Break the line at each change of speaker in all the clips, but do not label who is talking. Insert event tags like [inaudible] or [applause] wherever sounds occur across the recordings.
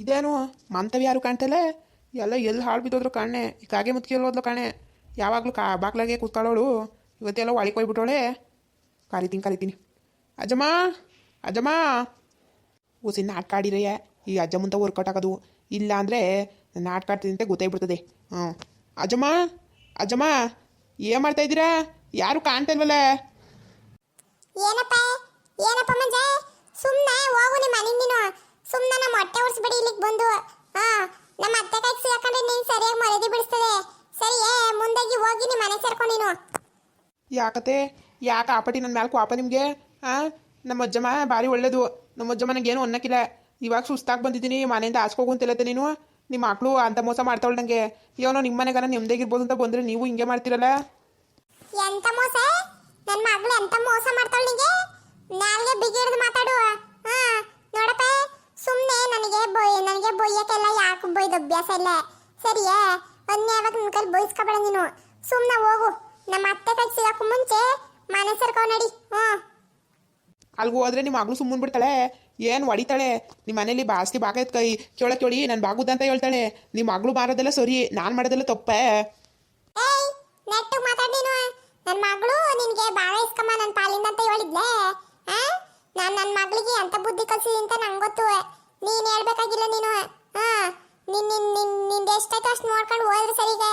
ಇದೇನು ಮಂತವ್ಯ ಯಾರು ಕಾಣ್ತಲ್ಲ ಎಲ್ಲ ಎಲ್ಲಿ ಹಾಳು ಬಿದ್ದೋದ್ರು ಕಾಣೆ ಈ ಕಾಗೆ ಎಲ್ಲಿ ಹೋದ್ಲು ಕಾಣೆ ಯಾವಾಗಲೂ ಕಾ ಬಾಗ್ಲಾಗೆ ಕೂತ್ಕೊಳ್ಳೋಳು. ಇವತ್ತೆಲ್ಲ ಒಳಗೆ ಹೋಗ್ಬಿಟ್ಟೋಳೆ ಕರಿತೀನಿ ಕರಿತೀನಿ. ಅಜ್ಜಮ್ಮ ಅಜ್ಜಮ್ಮ. ಉಸಿ ನಾಟಕ ಆಡಿರಯ್ಯ. ಈ ಅಜ್ಜಮ್ಮಂತ ಮುಂತ ವರ್ಕೌಟ್ ಆಗೋದು ಇಲ್ಲ ಅಂದರೆ ನಾಟಕ ಅಂತ ಗೊತ್ತಾಗ್ಬಿಡ್ತದೆ ಹ್ಞೂ ಅಜ್ಜಮ್ಮ ಅಜ್ಜಮ್ಮ, ಏನು ಮಾಡ್ತಾ ಇದ್ದೀರಾ? ಯಾರು ಕಾಣ್ತಾ ಇಲ್ವಲ್ಲ
ಏನಪ್ಪ ಏನಪ್ಪ ಮಂಜ? ಸುಮ್ಮನೆ ಹೋಗು ನಿಮ್ಮ ನೀನು ಸುಮ್ಮನೆ ನಮ್ಮ ಹೊಟ್ಟೆ ಉರ್ಸ್ಬಿಡಿ ಇಲ್ಲಿಗೆ ಬಂದು. ಹಾ ನಮ್ಮ ಅತ್ತೆ ಕೈ ಸಿಗಾಕೊಂಡ್ರೆ ನೀನು ಸರಿಯಾಗಿ ಮರೆದಿ ಬಿಡಿಸ್ತದೆ. ಸರಿ ಏ ಮುಂದಾಗಿ ಹೋಗಿ ನಿಮ್ಮ ಮನೆ ಸೇರ್ಕೊ ನೀನು.
ಯಾಕತೆ ಯಾಕೆ ಆಪಟಿ ನನ್ನ ಮ್ಯಾಲೆ ಕೋಪ ನಿಮಗೆ? ಆ ನಮ್ಮ ಅಜ್ಜಮ್ಮ ಭಾರಿ ಒಳ್ಳೇದು. ನಮ್ಮ ಅಜ್ಜಮ್ಮ ಏನು ಅನ್ನಕ್ಕಿಲ್ಲ. ಇವಾಗ ಸುಸ್ತಾಗಿ ಬಂದಿದ್ದೀನಿ ಮನೆಯಿಂದ ಆಸ್ಕೋಗು ಅಂತಿಲ್ಲತ್ತೆ ನೀನು. ನಿಮ್ಮ ಮಕ್ಕಳು ಅಂತ ಮೋಸ ಮಾಡ್ತಾವಳು ನನಗೆ ಏನೋ ನಿಮ್ಮ ಮನೆಗಾರ ನೆಮ್ಮದಿಗಿರ್ಬೋದು ಅಂತ ಬಂದರೆ ನೀವು ಹಿಂಗೆ ಮಾಡ್ತಿರಲ್ಲ?
ಎಂತ ಮೋಸ? ನನ್ನ ಮಗಳು ಎಂತ ಮೋಸ ಮಾಡ್ತಾವಳು ನಿಂಗೆ? ನಾಲ್ಗೆ ಬಿಗಿಡ್ದು ಮಾತಾಡು. ಹಾ ನೋಡಪ್ಪ. ಸುಮ್ಮನೆ ನನಗೆ ಬೊಯ್ ನನಗೆ ಬೊಯ್ಯಕ್ಕೆಲ್ಲ ಯಾಕೆ ಬೊಯ್ದು ಅಭ್ಯಾಸ ಇಲ್ಲ? ಸರಿಯಾ? ಅನ್ಯಾವಾಗ ನಿನ್ನ ಕೈಲಿ ಬೊಯ್ಸ್ಕೊಬೇಡ ನೀನು. ಸುಮ್ಮನೆ ಹೋಗು. ನಮ್ಮ ಅತ್ತೆ ಕೈ ಸಿಗಕ್ಕೂ ಮುಂಚೆ ಮನೆ ಸೇರ್ಕೊ ನಡಿ. ಹ್ಞೂ.
ಅಲ್ಗೂ ಹೋದ್ರೆ ನಿಮ್ಮ ಮಗಳು ಸುಮ್ಮನೆ ಬಿಡ್ತಾಳೆ? ಏನು ಹೊಡಿತಾಳೆ? ನಿಮ್ಮ ಮನೇಲಿ ಬಾಸ್ತಿ ಬಾಕೈತ್ ಕೈ ಕೇಳ ಕೇಳಿ ನಾನು ಬಾಗುದ ಅಂತ ಹೇಳ್ತಾಳೆ. ನಿಮ್ಮ ಮಗಳು ಮಾರೋದೆಲ್ಲ ಸರಿ ನಾನು ಮಾಡೋದೆಲ್ಲ ತಪ್ಪೇ?
ಏಯ್ ನೆಟ್ಟು ಮಾತಾಡ್ ನೀನು. ನನ್ನ ಮಗಳು ನಿನಗೆ ಬಾಳ ಇಸ್ಕಮ್ಮ ನನ್ನ ಪಾಲಿಂದ ಅಂತ ಹೇಳಿದ್ಲೆ. ನಾನು ನನ್ನ ಮಗಳಿಗೆ ಅಂತ ಬುದ್ಧಿ ಕಲಿಸಿ ಅಂತ ನಂಗೆ ಗೊತ್ತು. ನೀನು ಹೇಳ್ಬೇಕಾಗಿಲ್ಲ ನೀನು. ಹಾಂ ನಿನ್ನ ನಿನ್ನ ನಿನ್ನಿಂದ ಎಷ್ಟಾಯ್ತು ಅಷ್ಟು ನೋಡ್ಕೊಂಡು ಹೋದ್ರೆ ಸರಿಗೆ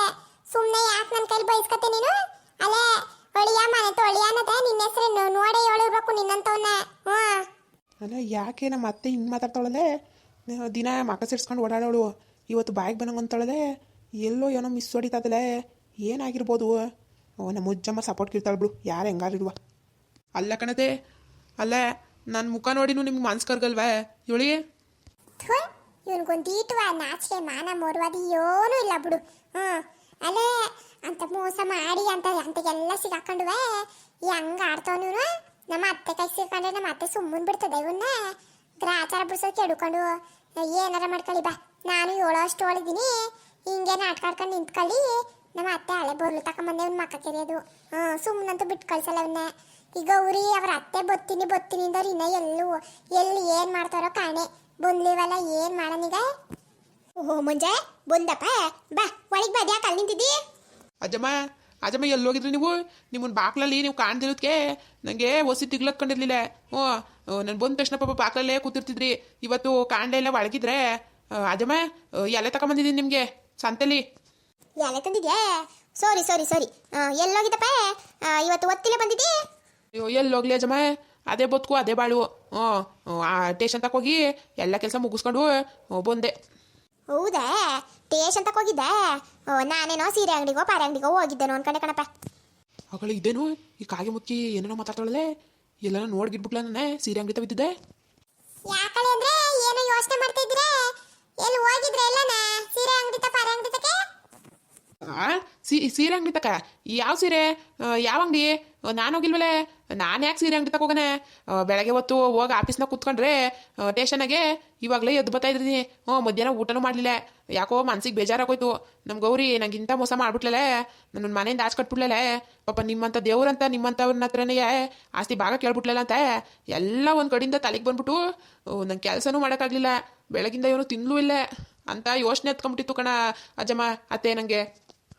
ಸುಮ್ಮನೆ ಯಾಕೆ ನನ್ನ ಕೈಲಿ ಬಯಸ್ಕತ್ತೆ ನೀನು? ಅಲ್ಲೇ ಒಳಿಯ ಮನೆ ತೊಳಿಯ ಅನ್ನದ ನಿನ್ನ ಹೆಸರು. ನೋಡೇ ಹೇಳಿರ್ಬೇಕು ನಿನ್ನಂತವನ್ನ ಹ್ಞೂ.
ಅಲ್ಲ, ಯಾಕೆ ನಮ್ಮ ಅತ್ತೆ ಹಿಂಗೆ ಮಾತಾಡ್ತಾಳಲೆ ದಿನ ಮಕ ಸಿಡ್ಸ್ಕೊಂಡು ಓಡಾಡೋಳು. ಇವತ್ತು ಬಾಯಿಗೆ ಬಂದಂಗೆ ಅಂತಾಳಲೆ ಎಲ್ಲೋ ಏನೋ ಮಿಸ್ ಹೊಡಿತದಲೆ ಏನಾಗಿರ್ಬೋದು? ನಮ್ಮ ಮುಜ್ಜಮ್ಮ ಸಪೋರ್ಟ್ ಇರ್ತಾಳೆ ಬಿಡು. ಯಾರು ಹೆಂಗಾರಿಡುವ ಅಲ್ಲ ಕಣತೆ, ಅಲ್ಲ ನನ್ನ ಮುಖ ನೋಡಿನೂ ನಿಮ್ಗೆ ಮನ್ಸು ಕರ್ಗಲ್ವಾ? ಇವಳಿ
ಥು ಇವನ್ಗೊಂದೀಟು ಆ ನಾಚಿಕೆ ಮಾನ ಮೋರ್ವಾದಿ ಏನೂ ಇಲ್ಲ ಬಿಡು. ಹ್ಞೂ ಅಲ್ಲೇ ಅಂತ ಮೋಸ ಮಾಡಿ ಅಂತ ಅಂತೆಲ್ಲ ಸಿಗಾಕೊಂಡುವೆ. ಹೆಂಗ ಆಡ್ತವನು ನಮ್ಮ ಅತ್ತೆ ಕೈ ಸಿಕ್ಕೊಂಡ್ರೆ ನಮ್ಮ ಅತ್ತೆ ಸುಮ್ಮನೆ ಬಿಡ್ತದೆ ಇವನ್ನ ಗ್ರಾಚಾರ ಬಿಡ್ಸೋಕೆ ಎಡ್ಕೊಂಡು ಏನಾರ ಮಾಡ್ಕೊಳ್ಳಿ ಬಾ. ನಾನು ಏಳೋ ಅಷ್ಟು ಒಳಗಿದ್ದೀನಿ ಹಿಂಗೆ ನಾಟಕ ಆಡ್ಕೊಂಡು ನಿಂತ್ಕೊಳ್ಳಿ ನಮ್ಮ ಅತ್ತೆ ಹಳೆ ಬರ್ಲು ತಕೊಂಬಂದೆ ಅವ್ನ ಮಕ್ಕ ಕೆರೆಯೋದು. ಹ್ಞೂ ಸುಮ್ಮನಂತೂ ಬಿಟ್ಟು ಕಳ್ಸಲ್ಲ ಅವನ್ನ. ಈಗ ಅವ್ರಿ ಅವ್ರ ಅತ್ತೆ ಬತ್ತೀನಿ ಬತ್ತೀನಿ ಅಂದವ್ರು ಇನ್ನ ಎಲ್ಲೂ, ಎಲ್ಲಿ ಏನು ಮಾಡ್ತಾರೋ ಕಾಣೆ. ಬಂದ್ಲಿವಲ್ಲ, ಏನು ಮಾಡನೀಗ ಓಹೋ, ಮುಂಜೆ, ಬಂದಪ್ಪ? ಬಾ, ಒಳಗೆ ಬಾ, ಯಾಕೆ ಅಲ್ಲಿ ನಿಂತಿದ್ದಿ?
ಅಜ್ಜಮ್ಮ ಅಜ್ಜಮ್ಮ ಎಲ್ಲೋಗಿದ್ರಿ ನೀವು? ನಿಮ್ಮನ್ ಬಾಕ್ಲಲ್ಲಿ ನೀವು ಕಾಣ್ದಿರೋದಕ್ಕೆ ನನಗೆ ಒಸಿ ತಿಗ್ಲಕ್ಕೊಂಡಿರ್ಲಿಲ್ಲ ಓ ನಾನು ಬಂದ ತಕ್ಷಣ ಪಾಪ ಬಾಕ್ಲಲ್ಲೇ ಕೂತಿರ್ತಿದ್ರಿ. ಇವತ್ತು ಕಾಂಡ ಎಲ್ಲ ಒಳಗಿದ್ರೆ ಅಜ್ಜಮ್ಮ ಎಲ್ಲ ಎಲೆ ತಗೊಂಬಂದಿದ್ದೀನಿ ನಿಮಗೆ. ಸಂತೆಲಿ.
ಎಲೆ ತಂದಿದ್ಯಾ? ಸಾರಿ ಸಾರಿ ಸಾರಿ. ಎಲ್ಲೋಗಿದ್ದಪ್ಪ? ಇವತ್ತು ಒತ್ತಿಲೆ ಬಂದಿದ್ದಿ?
ಅಯ್ಯೋ ಎಲ್ಲೋಗ್ಲಿ ಅಜ್ಜಮ್ಮ ಅದೇ ಬದುಕು ಅದೇ ಬಾಳು. ಹ್ಞೂ ಆ ಟೇಷನ್ ತಕೋಗಿ ಎಲ್ಲ ಕೆಲಸ ಮುಗಿಸ್ಕೊಂಡು ಬಂದೆ.
ಹೌದಾ? ಟೇಷನ್ ತಕ ಹೋಗಿದ್ದೆ? ನಾನೇನೋ ಸೀರೆ ಅಂಗಡಿಗೋ ಪಾರೆ ಅಂಗಡಿಗೋ ಹೋಗಿದ್ದೇನೋ ಅನ್ಕೊಂಡೆ ಕಣಪ್ಪ.
ಅವಳು ಇದೇನು ಈ ಕಾಗೆ ಮುಕ್ಕಿ ಏನೇನೋ ಮಾತಾಡ್ತಾಳೆ ಎಲ್ಲ ನೋಡ್ಗಿಟ್ಬಿಟ್ಲ ನಾನೇ? ಸೀರೆ ಅಂಗಡಿ ತಗಿದ್ದೆ
ಯಾಕಳೆ ಅಂದ್ರೆ ಏನೋ ಯೋಚನೆ ಮಾಡ್ತಾ ಇದ್ರೆ ಎಲ್ಲಿ ಹೋಗಿದ್ರೆ ಎಲ್ಲನ ಸೀರೆ ಅಂಗಡಿ ತ ಪಾರೆ ಅಂಗಡಿ ತಕೆ
ಸೀರೆ ಅಂಗಡಿ ತಕ. ಯಾವ ಸೀರೆ? ಯಾವ ಅಂಗಡಿ? ನಾನು ಹೋಗಿಲ್ವಲೇ? ನಾನು ಯಾಕೆ ಸೀರೆ ಅಂಗಡಿ ಹೋಗನೆ? ಬೆಳಗ್ಗೆ ಹೊತ್ತು ಹೋಗಿ ಆಫೀಸ್ನಾಗ ಕೂತ್ಕೊಂಡ್ರೆ ಟೇಷನಾಗೆ ಇವಾಗಲೇ ಎದ್ದು ಬರ್ತಾ ಇದ್ರಿ ಹ್ಞೂ, ಮಧ್ಯಾಹ್ನ ಊಟನೂ ಮಾಡಲಿಲ್ಲ. ಯಾಕೋ ಮನ್ಸಿಗೆ ಬೇಜಾರಾಗೋಯ್ತು. ನಮ್ಮ ಗೌರಿ, ನಂಗೆ ಇಂಥ ಮೋಸ ಮಾಡ್ಬಿಟ್ಲೇ ನನ್ನ ಮನೆಯಿಂದ ಆಚೆ ಕಟ್ಬಿಟ್ಲೇ ಪಾಪ ನಿಮ್ಮಂಥ ದೇವ್ರಂತ ನಿಮ್ಮಂಥವ್ರನ್ನ ಹತ್ರನೇ ಆಸ್ತಿ ಭಾಗ ಕೇಳ್ಬಿಟ್ಲಲ್ಲ ಅಂತ ಎಲ್ಲ ಒಂದು ಕಡೆಯಿಂದ ತಲೆಗೆ ಬಂದ್ಬಿಟ್ಟು ನಂಗೆ ಕೆಲಸನೂ ಮಾಡೋಕ್ಕಾಗಲಿಲ್ಲ. ಬೆಳಗಿಂದ ಇವನು ತಿನ್ಲೂ ಇಲ್ಲ. ಅಂತ ಯೋಚನೆ ಎತ್ಕೊಂಬಿಟ್ಟಿತ್ತು ಕಣ, ಅಜ್ಜಮ್ಮ, ಅತ್ತೆ ನನಗೆ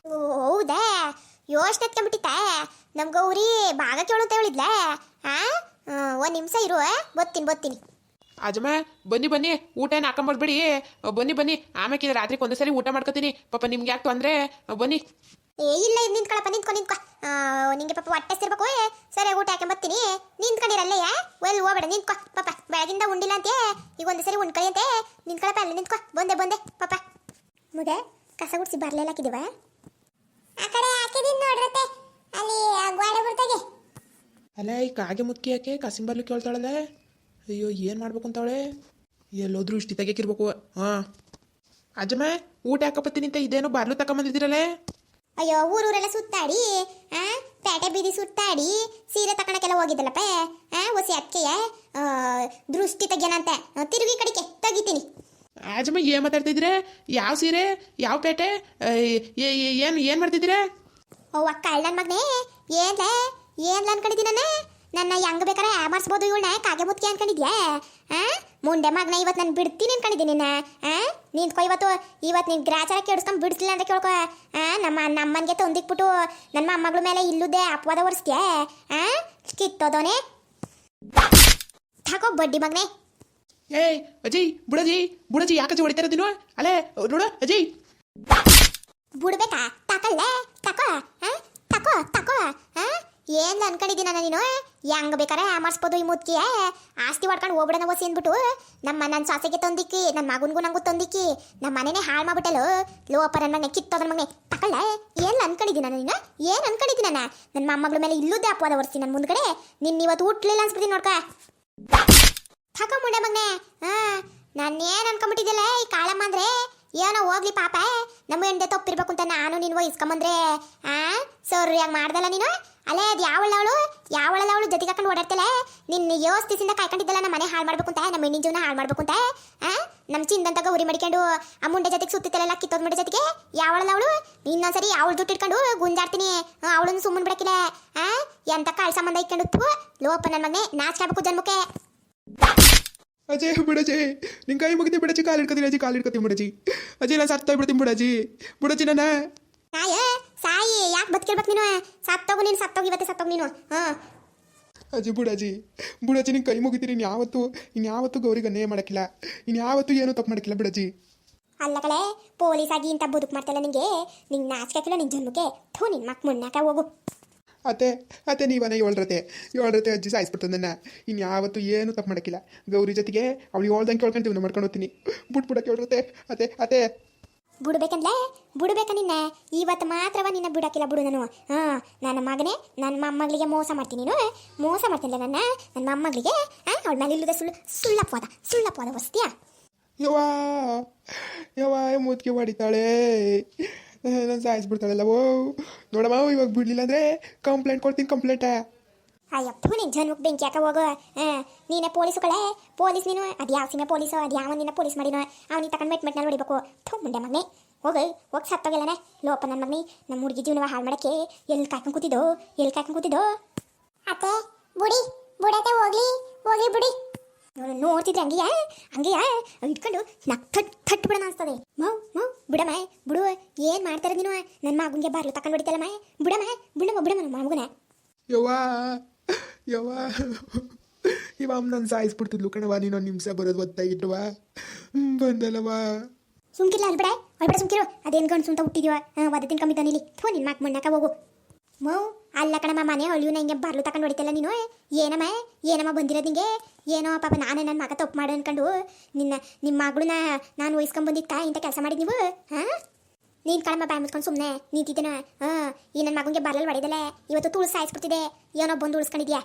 ಓ, ಹೌದಾ? ಯೋಚನೆ ಎತ್ಕೊಂಡ್ಬಿಟ್ಟಿತ್ತ ನಮ್ ಗೌರಿ ಭಾಗ ಕೇಳು ಅಂತ ಹೇಳಿದ್ಲ? ಆ? ಒಂದ್ ನಿಮಿಷ ಇರು ಬತ್ತೀನಿ ಬತ್ತೀನಿ
ಅಜ್ಮ ಬನ್ನಿ ಬನ್ನಿ ಊಟ ಏನು ಹಾಕೊಂಬರ್ಬೇಡಿ ಬನ್ನಿ ಬನ್ನಿ ಆಮೇಲೆ ರಾತ್ರಿ ಒಂದೇ ಸರಿ ಊಟ ಮಾಡ್ಕೋತೀನಿ. ಪಾಪ ನಿಮ್ಗೆ ಯಾಕೆ ತೊಂದರೆ? ಬನ್ನಿ.
ಏ ಇಲ್ಲ ಇದು ನಿಂತ್ಕೊಳಪ್ಪ ನಿಂತ್ಕೊ ನಿಂತ್ಕೊ. ನಿಂಗೆ ಪಾಪ ಹೊಟ್ಟೆ ಸಿರ್ಬೇಕು ಸರಿ ಊಟ ಹಾಕಿ ಬರ್ತೀನಿ. ನಿಂತ್ಕೊಂಡಿರಲ್ಲಯ್ಯ ಒಲ್ ಹೋಗ್ಬೇಡ ನಿಂತ್ಕೊ. ಪಾಪ ಬೆಳಗಿಂದ ಉಂಡಿಲ್ಲ ಅಂತೆ ಈಗ ಒಂದೇ ಸರಿ ಉಂಡ್ಕೊಳ್ಳಿ ಅಂತೆ ನಿಂತ್ಕೊಳಪ್ಪ ಅಲ್ಲಿ ನಿಂತ್ಕೊ. ಬಂದೆ ಬಂದೆ ಪಾಪ. ಮುಗೆ ಕಸ ಗುಡಿಸಿ ಬರ್ಲೇ ಹಾಕಿದೀವ? ಆ ಕಡೆ ಹಾಕಿದೀನಿ ನೋಡ್ರತ್ತೆ ಅಲ್ಲಿ ಗ್ವಾಡೆ ಬಿಡ್ತಾಗೆ
ಅಲ್ಲ ಈ ಕಾಗೆ ಮುತ್ಕಿ ಯಾಕೆ? ಕಸಿಂಬರ್ಲು ಕೇಳ್ತಾಳಲ್ಲ? ಅಯ್ಯೋ ಏನು ಮಾಡ್ಬೇಕು ಅಂತವಳೆ ಎಲ್ಲೋದ್ರೂ ಇಷ್ಟು ತೆಗಿಯಕಿರ್ಬೇಕು ಹಾಂ. ಅಜ್ಜಮ್ಮ ಊಟ ಹಾಕಪತ್ತೀನಿ ಅಂತ ಇದೇನೋ ಬಾರ್ಲು ತಗೊಂಬಂದಿದ್ದೀರಲ್ಲೇ
ಅಯ್ಯೋ ಊರೂರೆಲ್ಲ ಸುತ್ತಾಡಿ ಆ ಪೇಟೆ ಬೀದಿ ಸುತ್ತಾಡಿ ಸೀರೆ ತಕೊಳಕ್ಕೆಲ್ಲ ಹೋಗಿದ್ದಲ್ಲಪ್ಪ. ಆ ಒಸಿ ಅಕ್ಕೆಯ ಆ, ದೃಷ್ಟಿ ತೆಗ್ಯನಂತೆ. ಆ, ತಿರುಗಿ ಕಡಿಕೆ ತೆಗಿತೀನಿ.
ಅಜ್ಜಮ್ಮ ಏನು ಮಾತಾಡ್ತಿದ್ದೀರಾ ಯಾವ ಸೀರೆ? ಯಾವ ಪೇಟೆ? ಏನು ಏನು ಮಾಡ್ತಿದ್ದೀರಾ?
ಅಕ್ಕ, ಅಳ್ಳನ್ ಮಗನೇ ಏನ್ಲೆ ಏನ್ಲ ಅನ್ಕೊಂಡಿದ್ದೀನ
ನನ್ನ ಹೆಂಗ್ ಬೇಕಾರೆ ಮಾಡಿಸ್ಬೋದು ಇವಳನ್ನ, ಕಾಗೆ ಮುತ್ಕೆ ಅನ್ಕೊಂಡಿದ್ಯಾ? ಆ? ಮುಂಡೆ ಮಗನ ಇವತ್ತು ನಾನು ಬಿಡ್ತೀನಿ ಅನ್ಕೊಂಡಿದ್ದೀನಿ ನಿನ್ನ ನಿಂತ್ಕೊ, ಇವತ್ತು ಇವತ್ತು ನೀನು ಗ್ರಾಚಾರ ಕೇಳಿಸ್ಕೊಂಡು ಬಿಡಿಸ್ಲಿಲ್ಲ ಅಂತ ಕೇಳ್ಕೊ, ಆ? ನಮ್ಮ, ನಮ್ಮನಿಗೆ ತೊಂದಿಕ್ಬಿಟ್ಟು ನನ್ನ ಮೊಮ್ಮಗಳ ಮೇಲೆ ಇಲ್ಲುದೇ ಅಪವಾದ ಹೊರಿಸ್ತೀಯ ಆ? ಕಿತ್ತೋದೋನೆ ತಗೋ, ಬಡ್ಡಿ ಮಗನೇ.
ಏಯ್ ಅಜ್ಜಿ ಬುಡಜಿ ಬುಡಜಿ ಯಾಕಜ್ಜಿ ಹೊಡಿತಾ ಇರೋದಿನು ಅಲ್ಲೇ ನೋಡು ಅಜ್ಜಿ
ಬಿಡ್ಬೇಕಾ? ತಕಲ್ಲೆ ತಕೋ? ತಕೋ ತಕೋ? ಏನ್ ಅನ್ಕೊಂಡಿದ್ದೀನ ನೀನು? ಹೆಂಗ್ ಬೇಕಾರೆ ಮಾಡಿಸ್ಬೋದು ಈ ಮುದ್ಕಿಯ ಆಸ್ತಿ ಹೊಡ್ಕೊಂಡು ಹೋಗ್ಬಿಡೋಣ ಓಸಿ ಅಂದ್ಬಿಟ್ಟು ನಮ್ಮ ನನ್ನ ಸಾಸೆಗೆ ತಂದಿಕ್ಕಿ ನನ್ನ ಮಗನ್ಗೂ ನಂಗೂ ತಂದಿಕ್ಕಿ. ನಮ್ಮ ಮನೆನೇ ಹಾಳು ಮಾಡ್ಬಿಟ್ಟಲು. ಲೋ ನನ್ನ ಮಗನೆ ಕಿತ್ತೋದ್ರ ಮಗನೆ. ತಕಲ್ಲ ಏನ್ ಅನ್ಕೊಂಡಿದ್ದೀನ ನೀನು? ಏನ್ ಅನ್ಕೊಂಡಿದ್ದೀನ ನನ್ನ ಮೊಮ್ಮಗಳ ಮೇಲೆ ಇಲ್ಲುದೇ ಅಪವಾದ ಹೊರಿಸಿ ನನ್ನ ಮುಂದ್ಗಡೆ. ನಿನ್ನ ಇವತ್ತು ಹುಟ್ಲಿಲ್ಲ ಅನ್ಸ್ಬಿಡ್ತೀನಿ ನೋಡ್ಕ. ತಕ ಮುಂಡೆ ಮಗ್ನೆ. ನಾನು ಏನು ಅನ್ಕೊಂಬಿಟ್ಟಿದ್ದಿಲ್ಲ ಈ ಕಾಳಮ್ಮ ಅಂದ್ರೆ? ಏನೋ ಹೋಗ್ಲಿ ಪಾಪ ನಮ್ಮ ಹೆಂಡೆ ತಪ್ಪಿರ್ಬೇಕು ಅಂತ ನಾನು ನೀನು ವಹಿಸ್ಕೊಂಬಂದ್ರೆ ಆ ಸರ್ ಹಂಗೆ ಮಾಡ್ದಲ್ಲ ನೀನು? ಅಲ್ಲೇ ಅದು ಯಾವಳವಳು? ಯಾವಳಲ್ಲ ಅವಳು ಜೊತೆಗೆ ಹಾಕೊಂಡು ಓಡಾಡ್ತಲ್ಲ ನಿನ್ನ ಯೋಸ್ತಿಸಿಂದ ಕಾಯ್ಕೊಂಡಿದ್ದಲ್ಲ ನಮ್ಮ ಮನೆ ಹಾಳು ಮಾಡ್ಬೇಕು ಅಂತ, ನಮ್ಮ ಹೆಣ್ಣಿನ ಜೀವನ ಹಾಳು ಮಾಡ್ಬೇಕು ಅಂತ ಆ ನಮ್ಮ ಚಿಂದಂತಾಗ ಉರಿ ಮಡಿಕೊಂಡು ಆ ಮುಂಡೆ ಜೊತೆಗೆ ಸುತ್ತಿತ್ತಲ್ಲ ಕಿತ್ತೋದ್ ಮುಂಡೆ ಜೊತೆಗೆ ಯಾವಳಲ್ಲ ಅವಳು ಇನ್ನೊಂದ್ಸರಿ ಅವಳು ದುಡ್ಡು ಇಟ್ಕೊಂಡು ಗುಂಜಾಡ್ತೀನಿ. ಅವಳನ್ನು ಸುಮ್ಮನೆ ಬಿಡಕಿಲ್ಲ ಆ? ಎಂತ ಕಾಳ್ ಸಂಬಂಧ ಇಟ್ಕೊಂಡು ಲೋಪ ನನ್ನ ಮಗನೆ ನಾಚ್ಕಾಬೇಕು ಜನ್ಮಕ್ಕೆ.
ಅಜಯ್ ಬಿಡಜಿ ನಿನ್ ಕೈ ಮುಗಿದು ಬಿಡಜಿ ಕಾಲು ಹಿಡ್ಕೊತೀನಿ ಅಜ್ಜಿ ಕಾಲು ಹಿಡ್ಕೊತೀನಿ ಬಿಡಜಿ. ಅಜ್ಜಿ ನಾನು ಸತ್ತ ಬಿಡ್ತೀನಿ ಬಿಡಜಿ. ಬಿಡಜಿ ನನ್ನ.
ಸಾಯೇ ಸಾಯಿ ಯಾಕೆ ಬದುಕಿರ್ಬೇಕು ನೀನು? ಸತ್ತೋಗು ನೀನು ಸತ್ತೋಗಿ ಇವತ್ತೇ ಸತ್ತೋಗಿ ನೀನು. ಹಾಂ.
ಅಜ್ಜಿ ಬುಡಜಿ ಬುಡಜಿ ನಿನ್ ಕೈ ಮುಗಿತೀರಿ ಇನ್ಯಾವತ್ತು ಇನ್ಯಾವತ್ತು ಗೌರಿಗೆ ಅನ್ಯಾಯ ಮಾಡಕ್ಕಿಲ್ಲ. ಇನ್ಯಾವತ್ತು ಏನು ತಪ್ಪು ಮಾಡಕ್ಕಿಲ್ಲ ಬಿಡಜಿ.
ಅಲ್ಲ ಕಳೆ ಪೊಲೀಸ್ ಆಗಿ ಇಂಥ ಬದುಕು ಮಾಡ್ತಲ್ಲ ನಿಂಗೆ? ನಿಂಗೆ ನಾಚಿಕೆ ಹಾಕಿಲ್ಲ ನಿನ್ನ ಜನ್ಮಕ್ಕೆ ಥೂ ನಿನ್ನ ಮಕ್ ಮುಣ್ಣಾಕ ಹೋಗು.
ಅತ್ತೆ ಅತ್ತೆ ನೀವನ ಏಳ್ರತೆ ಏಳ್ರತೆ ಅಜ್ಜಿ ಸಾಯಿಸ್ಬಿಡ್ತು ನನ್ನ. ಇನ್ಯಾವತ್ತು ಏನು ತಪ್ಪು ಮಾಡಕ್ಕಿಲ್ಲ. ಗೌರಿ ಜೊತೆಗೆ ಅವಳು ಹೇಳ್ದಂಗೆ ಕೇಳ್ಕೊಂತೀವಿ ನಾನು ಮಾಡ್ಕೊಂಡು ಹೋಗ್ತೀನಿ. ಬಿಟ್ಬಿಡಕ್ಕೆ ಹೇಳ್ರತೆ ಅತ್ತೆ ಅತ್ತೆ.
ಬಿಡ್ಬೇಕಂದ್ಲೆ? ಬಿಡ್ಬೇಕ ನಿನ್ನ? ಇವತ್ತು ಮಾತ್ರವ ನಿನ್ನ ಬಿಡಕ್ಕಿಲ್ಲ ಬಿಡು ನಾನು. ಹಾಂ ನನ್ನ ಮಗನೇ ನನ್ನ ಮೊಮ್ಮಗಳಿಗೆ ಮೋಸ ಮಾಡ್ತೀನಿ ನೀನು. ಮೋಸ ಮಾಡ್ತೀನಿ ನನ್ನ? ನನ್ನ ಮೊಮ್ಮಗಳಿಗೆ? ಅವಳ ಮೇಲೆ ಇಲ್ಲದ ಸುಳ್ಳು ಸುಳ್ಳಪ್ಪವಾದ ಸುಳ್ಳಪ್ಪವಾದ ವಸ್ತಿಯಾ?
ಯವಾ ಯವಾ ಮುದ್ಕೆ ಹೊಡಿತಾಳೆ. [laughs] ನಾನು ಸಾಯಿಸ್ಬಿಡ್ತಾಳಲ್ಲ ಓ. ನೋಡಮ್ಮ ಇವಾಗ ಬಿಡ್ಲಿಲ್ಲ ಅಂದ್ರೆ ಕಂಪ್ಲೇಂಟ್ ಕೊಡ್ತೀನಿ ಕಂಪ್ಲೇಂಟ್
ಅಯ್ಯಪ್ಪ ನಿನ್ ಜನ್ಮಕ್ಕೆ ಬೆಂಕಿ ಯಾಕೆ ಹೋಗು. ನೀನೇ ಪೊಲೀಸು ಕಳೆ ಪೊಲೀಸ್ ನೀನು. ಅದು ಯಾವ ಸೀಮೆ ಪೊಲೀಸು ಅದು ಯಾವ ನಿನ್ನ ಪೊಲೀಸ್ ಮಾಡಿನೋ. ಅವ್ನಿಗೆ ತಗೊಂಡು ಮೆಟ್ ಮೆಟ್ನಲ್ಲಿ ಹೊಡಿಬೇಕು ಥೂ ಮುಂಡೆ ಮಗನೇ. ಹೋಗಿ ಹೋಗಿ ಸತ್ತೋಗಿಲ್ಲನೆ. ಲೋಪ ನನ್ನ ಮಗನಿ ನಮ್ಮ ಹುಡುಗಿ ಜೀವನ ಹಾಳು ಮಾಡಕ್ಕೆ ಎಲ್ಲಿ ಕಾಯ್ಕೊಂಡು ಕೂತಿದ್ದೋ ಎಲ್ಲಿ ಕಾಯ್ಕೊಂಡು ಕೂತಿದ್ದೋ ಅತ್ತೆ ಬುಡಿ ಬುಡತೆ ಹೋಗ್ಲಿ ಹೋಗ್ಲಿ ಬುಡಿ. ನೋಡು ನೋಡ್ತಿದ್ರೆ ಹಂಗೆಯ? ಹಂಗೆಯ? ಇಟ್ಕೊಂಡು ನಕ್ ಥಟ್ ಥಟ್ ಬಿಡೋಣ ಅನ್ಸ್ತದೆ. ಮೌ ಮೌ. ಬಿಡಮ್ಮ ಬಿಡು ಏನ್ ಮಾಡ್ತಾರೆ ನೀನು? ನನ್ನ ಮಗನಿಗೆ ಬಾರ್ಲು ತಗೊಂಡು ಹೊಡಿತಲ್ಲ ಮಾ? ಬಿಡಮ್ಮ ಬಿಡಮ್ಮ ಬಿಡಮ್ಮ ಮಗುನ.
ಯವ್ವಾ ಯವ್ವಾ. ಇವಾಗ ನಾನು ಸಾಯಿಸ್ಬಿಡ್ತಿದ್ಲು ಕಣವ ನೀನು ನಿಮಿಷ ಬರೋದು ಗೊತ್ತಾಗಿಟ್ಟವ ಬಂದಲ್ಲವಾ
ಸುಮ್ಕಿಲ್ಲ ಅಲ್ಬಿಡ ಅಲ್ಲಿ ಬಿಡ ಸುಮ್ಕಿರು. ಅದೇನ್ ಗಂಡು ಸುಂತ ಹುಟ್ಟಿದೀವ ವದ ತಿನ್ಕೊಂಬಿದ್ದಾನೆ ಇಲ್ಲಿ. ಥೋ ನಿನ್ ಮಾಕ್ ಮಣ್ಣಾಕ ಹೋಗು. ಮೌ ಅಲ್ಲ ಕಣಮ್ಮ, ಮನೆ ಅಳಿಯು ನಂಗೆ ಬರ್ಲು ತಕೊಂಡು ಹೊಡಿತಲ್ಲ ನೀನು? ಏನಮ್ಮ ಏನಮ್ಮ ಬಂದಿರೋದು ನಿಂಗೆ? ಏನೋ ಪಾಪ, ನಾನೇ ನನ್ನ ಮಗ ತಪ್ಪು ಮಾಡು ಅನ್ಕೊಂಡು ನಿನ್ನ ನಿಮ್ಮ ಮಗಳನ್ನ ನಾನು ವಹಿಸ್ಕೊಂಡ್ ಇಂಥ ಕೆಲಸ ಮಾಡಿದ ನೀವು? ಹಾಂ? ನೀನು ಕಣಮ್ಮ ಬಾಯ್ ಮುಚ್ಕೊಂಡು ಸುಮ್ಮನೆ ನಿಂತಿದ್ದೇನ? ಹಾಂ, ಈ ನನ್ನ ಮಗನಿಗೆ ಬರಲಲ್ಲಿ ಹೊಡೆದಲ್ಲ ಇವತ್ತು ತುಳು ಸಾಯಿಸ್ಬಿಡ್ತಿದೆ. ಏನೋ ಬಂದು ಉಳಿಸ್ಕೊಂಡಿದ್ಯಾ?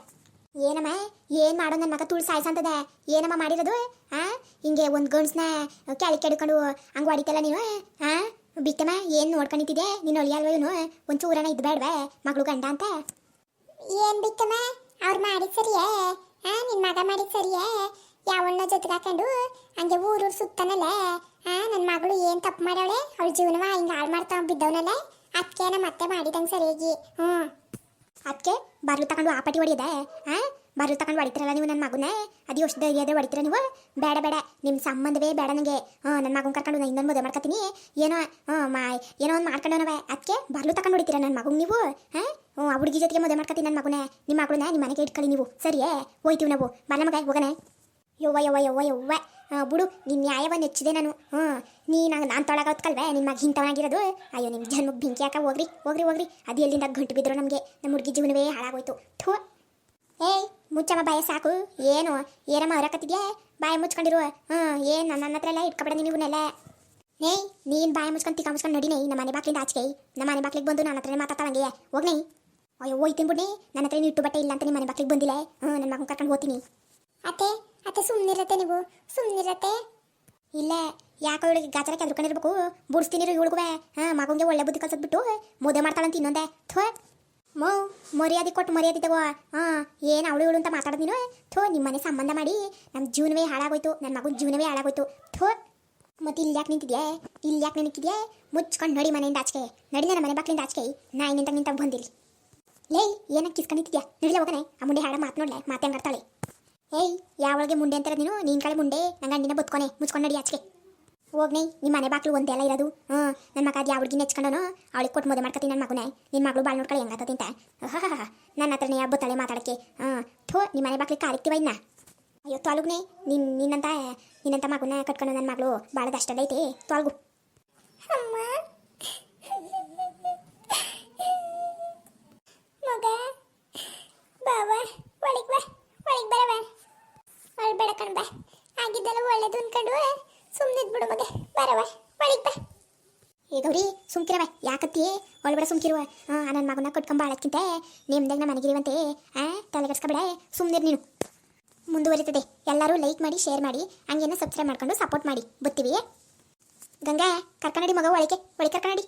ಏನಮ್ಮ, ಏನು ಮಾಡೋ ನನ್ನ ಮಗ ತುಳು ಸಾಯಿಸಂತದೆ? ಏನಮ್ಮ ಮಾಡಿರೋದು? ಆ ಹಿಂಗೆ ಒಂದು ಗಂಡ್ಸ್ನ ಕೆಳಗೆ ಕೆಡ್ಕೊಂಡು ಹಂಗೆ ಹೊಡಿತಲ್ಲ ನೀನು? ಆ ಬಿಟ್ಟಮ್ಮ ಏನು ನೋಡ್ಕೊಂಡಿದ್ದೆ ನೀನು ಅಳಿಯಲ್ವ ಇವನು ಒಂದು ಚೂರನ ಇದ್ದು ಬೇಡವೆ ಮಗಳು ಗಂಡ ಅಂತ? ಏನು ಬಿಟ್ಟಮ್ಮ? ಅವ್ರು ಮಾಡಿದ್ ಸರಿಯೇ? ಆ ನಿನ್ನ ಮಗ ಮಾಡಿದ್ ಸರಿಯೇ? ಯಾವನ್ನ ಜೊತೆಗೆ ಹಾಕೊಂಡು ಹಂಗೆ ಊರೂರು ಸುತ್ತಾನಲ್ಲ? ಆ ನನ್ನ ಮಗಳು ಏನು ತಪ್ಪು ಮಾಡವಳೆ? ಅವಳ ಜೀವನವ ಹಿಂಗೆ ಹಾಳು ಮಾಡ್ತಾ ಬಿದ್ದವನಲ್ಲ? ಅದಕ್ಕೆ ನಮ್ಮ ಮತ್ತೆ ಮಾಡಿದಂಗೆ ಸರಿಯಾಗಿ. ಹ್ಞೂ ಅದಕ್ಕೆ ಬರ್ಲು ತಗೊಂಡು ಆ ಪಟ್ಟಿ ಹೊಡಿಯದೆ? ಆ? ಬರ್ಲು ತಕೊಂಡು ಹೊಡಿತೀರಲ್ಲ ನೀವು ನನ್ನ ಮಗುನೇ? ಅದು ಎಷ್ಟು ಧೈರ್ಯ ಅದೇ ಹೊಡಿತೀರ ನೀವು? ಬೇಡ ಬೇಡ. ನಿಮ್ಮ ಸಂಬಂಧವೇ ಬೇಡ ನನಗೆ ಹಾಂ ನನ್ನ ಮಗನ ಕರ್ಕೊಂಡು ನಾನು ಇನ್ನೊಂದು ಮದುವೆ ಮಾಡ್ಕೊತೀನಿ. ಏನೋ, ಹಾಂ, ಮಾ, ಏನೋ ಒಂದು ಮಾಡ್ಕೊಂಡವನವ. ಅದಕ್ಕೆ ಬರ್ಲು ತಕೊಂಡು ಹೊಡಿತೀರ ನನ್ನ ಮಗು ನೀವು? ಹಾಂ? ಹ್ಞೂ ಆ ಹುಡುಗಿ ಜೊತೆಗೆ ಮದುವೆ ಮಾಡ್ಕೊತೀನಿ ನನ್ನ ಮಗುನೇ. ನಿಮ್ಮ ಮಗಳನ್ನ ನಿಮ್ಮ ಮನೆಗೆ ಇಟ್ಕೊಳ್ಳಿ ನೀವು. ಸರಿಯೇ ಹೋಯ್ತೀವಿ ನಾವು. ಬಲ್ಲ ಮಗ, ಹೋಗನೆ. ಯವ್ವ ಯವ್ವ ಯವ್ವ ಯವ್ವ. ಬಿಡು ನಿನ್ನ ನ್ಯಾಯವನ್ನು ಹೆಚ್ಚಿದೆ ನಾನು. ಹ್ಞೂ ನೀ ನಾನು ನಾನು ತೊಳಗೋತ್ಕಲ್ವೇ ನಿಮ್ಮ ಮಗ ಇಂಥವನಾಗಿರೋದು? ಅಯ್ಯೋ ನಿಮ್ಮ ಜನ್ಮಕ್ಕೆ ಬೆಂಕಿ ಹಾಕ, ಹೋಗ್ರಿ ಹೋಗ್ರಿ ಹೋಗ್ರಿ. ಅದು ಎಲ್ಲಿಂದ ಗಂಟು ಬಿದ್ರು ನಮಗೆ. ನಮ್ಮ ಹುಡುಗಿ ಜೀವನವೇ ಹಾಳಾಗೋಯ್ತು. ಥೂ. ಮುಚ್ಚಮ್ಮ ಬಾಯ ಸಾಕು. ಏನು? ಏನಮ್ಮ ಹೊರಕತ್ತಿದ್ಯಾ ಬಾಯ ಮುಚ್ಕೊಂಡಿರು. ಹ್ಞೂ, ಏನು? ನನ್ನ ಹತ್ರ ಎಲ್ಲ ಇಟ್ಕೊಬೇಡ ನೀವುನೆಲ್ಲ ನೇಯ್ ನೀನು ಬಾಯ ಮುಚ್ಕೊಂಡು ತಿಕ್ಕ ಮುಚ್ಕೊಂಡು ನಡಿನೇ ನಮ್ಮ ಮನೆ ಬಾಕ್ಲಿಂದ ಆಚೆಗೆ ನಮ್ಮ ಮನೆ ಬಾಕ್ಲಿಗೆ ಬಂದು ನನ್ನ ಹತ್ರ ಮಾತಾಡ್ತಾಳಂಗೆ. ಹೋಗ್ನೇ ಅಯ್ಯೋ ಹೋಯ್ತೀನಿ ಬಿಡ್ನಿ ನನ್ನ ಹತ್ರ ಇಟ್ಟು ಬಟ್ಟೆ ಇಲ್ಲ ಅಂತ ನಿಮ್ಮ ಮನೆ ಬಾಕ್ಲಿಗೆ ಬಂದಿಲ್ಲ. ಹ್ಞೂ ನನ್ನ ಮಗನ ಕರ್ಕೊಂಡು ಹೋಗ್ತೀನಿ. ಅತ್ತೆ ಅತ್ತೆ ಸುಮ್ಮನಿರತ್ತೆ ನೀವು. ಸುಮ್ಮನಿರತ್ತೆ ಇಲ್ಲ, ಯಾಕೋ ಇವಳಿಗೆ ಗಾಚಾರ ಕೆದ್ರಕೊಂಡಿರ್ಬೇಕು. ಬುಡ್ಸ್ತೀನಿ ಇವಳಿಗೂ. ಹಾಂ ಮಗಂಗೆ ಒಳ್ಳೆ ಬುದ್ಧಿ ಕಲ್ಸದ್ಬಿಟ್ಟು. ಮುದ್ದೆ ಮಾಡ್ತಾಳಂತ ಇನ್ನೊಂದೇ. ಥೋ. ಮೋ, ಮರ್ಯಾದೆ ಕೊಟ್ಟು ಮರ್ಯಾದೆ ತಗೋ. ಹಾಂ ಏನು ಅವಳು ಇವಳು ಅಂತ ಮಾತಾಡಿದ್ನೋ ಥೋ ನಿಮ್ಮ ಮನೆ ಸಂಬಂಧ ಮಾಡಿ. ನಮ್ಮ ಜೀವನವೇ ಹಾಳಾಗೋಯ್ತು ನನ್ನ ಮಗನ ಜೀವನವೇ ಹಾಳಾಗೋಯ್ತು. ಥೋ, ಮತ್ತೆ ಇಲ್ಲಿ ಯಾಕೆ ನಿಂತಿದ್ಯಾ? ಇಲ್ಲಿ ಯಾಕೆ ನಿಂತಿದ್ಯಾ? ಮುಚ್ಕೊಂಡು ನಡಿ ಮನೆಯಿಂದ ಆಚೆಗೆ. ನಡಿ ನನ್ನ ಮನೆ ಬಾಕ್ಲಿಂದ ಆಚೆಗೆ. ನಾ ನಿಂತ ಬಂದಿಲ್ಲ. ಲೇ ಏನಕ್ಕೆ ಕಿಸ್ಕೊಂಡಿದ್ಯಾ ನಡಿಲೆ ಹೋಗನೆ. ಆ ಮುಂಡೆ ಹಾಡ ಮಾತು ನೋಡ್ಲೆ, ಮಾತೇ ಹಂಗಾಡ್ತಾಳೆ ಏಯ್, ಯಾವಳಿಗೆ ಮುಂಡೆ ಅಂತಾರೆ ನೀನು? ನೀನು ಕಳೆ ಮುಂಡೆ. ನಂಗೆ ಗಂಡಿನ ಬತ್ಕೊನೆ. ಮುಚ್ಕೊಂಡು ನಡಿ ಆಚೆಗೆ. ಹೋಗ್ನಿ ನಿಮ್ಮ ಮನೆ ಬಾಕ್ಲು ಒಂದೆಲ್ಲ ಇರೋದು. ಹ್ಞೂ ನನ್ನ ಮಗ ಅದು ಯಾವ ಹುಡುಗಿ ಹೆಚ್ಕೊಂಡನು, ಅವಳಿಗೆ ಕೊಟ್ಟು ಮದುವೆ ಮಾಡ್ಕೊತೀನಿ ನನ್ನ ಮಗುನೇ. ನಿನ್ನ ಮಗಳು ಬಾಳ್ ನೋಡ್ಕೊಳ್ಳಿ ಹೆಂಗಾತ ಅಂತ. ನನ್ನ ಹತ್ರನೇ ಹಬ್ಬ ತಲೆ ಮಾತಾಡಕ್ಕೆ. ಹಾಂ ಥೋ ನಿಮ್ಮ ಮನೆ ಬಾಕ್ಲಿಗೆ ಕಾಲಿಕ್ತಿವ ಇನ್ನ. ಅಯ್ಯೋ ತೊಲಗ್ನಿ ನಿನ್, ನಿನ್ನಂತ ನಿನ್ನಂತ ಮಗುನ ಕಟ್ಕೊಂಡು ನನ್ನ ಮಗಳು ಭಾಳ ಐತೆ. ತೊಲಗು ಮಗ ಬಾ, ಒಳಗೆ ಬರವ. ಒಳಗೆ ಬೇಡ ಕಣ್ಬ ಆಗಿದ್ದೆಲ್ಲ ಒಳ್ಳೇದು ಅನ್ಕೊಂಡು ಸುಮ್ಮನೆ ಬಿಡು ಮಗೆ. ಬರವ ಒಳಗೆ ಬಾ. ಏ ಗೌರಿ ಸುಮ್ಕಿರವ ಯಾಕತ್ತಿ? ಒಳಗಡೆ ಸುಮ್ಕಿರುವ ನನ್ನ ಮಗನ ಕಟ್ಕೊಂಡ್ ಬಾಳಕ್ಕಿಂತ ನಿಮ್ದಾಗ ನಮ್ಮ ಮನೆಗಿರಿವಂತೆ, ಆ ತಲೆಗೆಡ್ಸ್ಕೊಬೇಡ ನೀನು. ಮುಂದುವರಿತದೆ. ಎಲ್ಲರೂ ಲೈಕ್ ಮಾಡಿ ಶೇರ್ ಮಾಡಿ, ಹಂಗೇನ ಸಬ್ಸ್ಕ್ರೈಬ್ ಮಾಡ್ಕೊಂಡು ಸಪೋರ್ಟ್ ಮಾಡಿ. ಬತ್ತೀವಿ? ಗಂಗಾ, ಕರ್ಕನಡಿ ಮಗ ಒಳಗೆ ಒಳಗೆ ಕರ್ಕನಡಿ.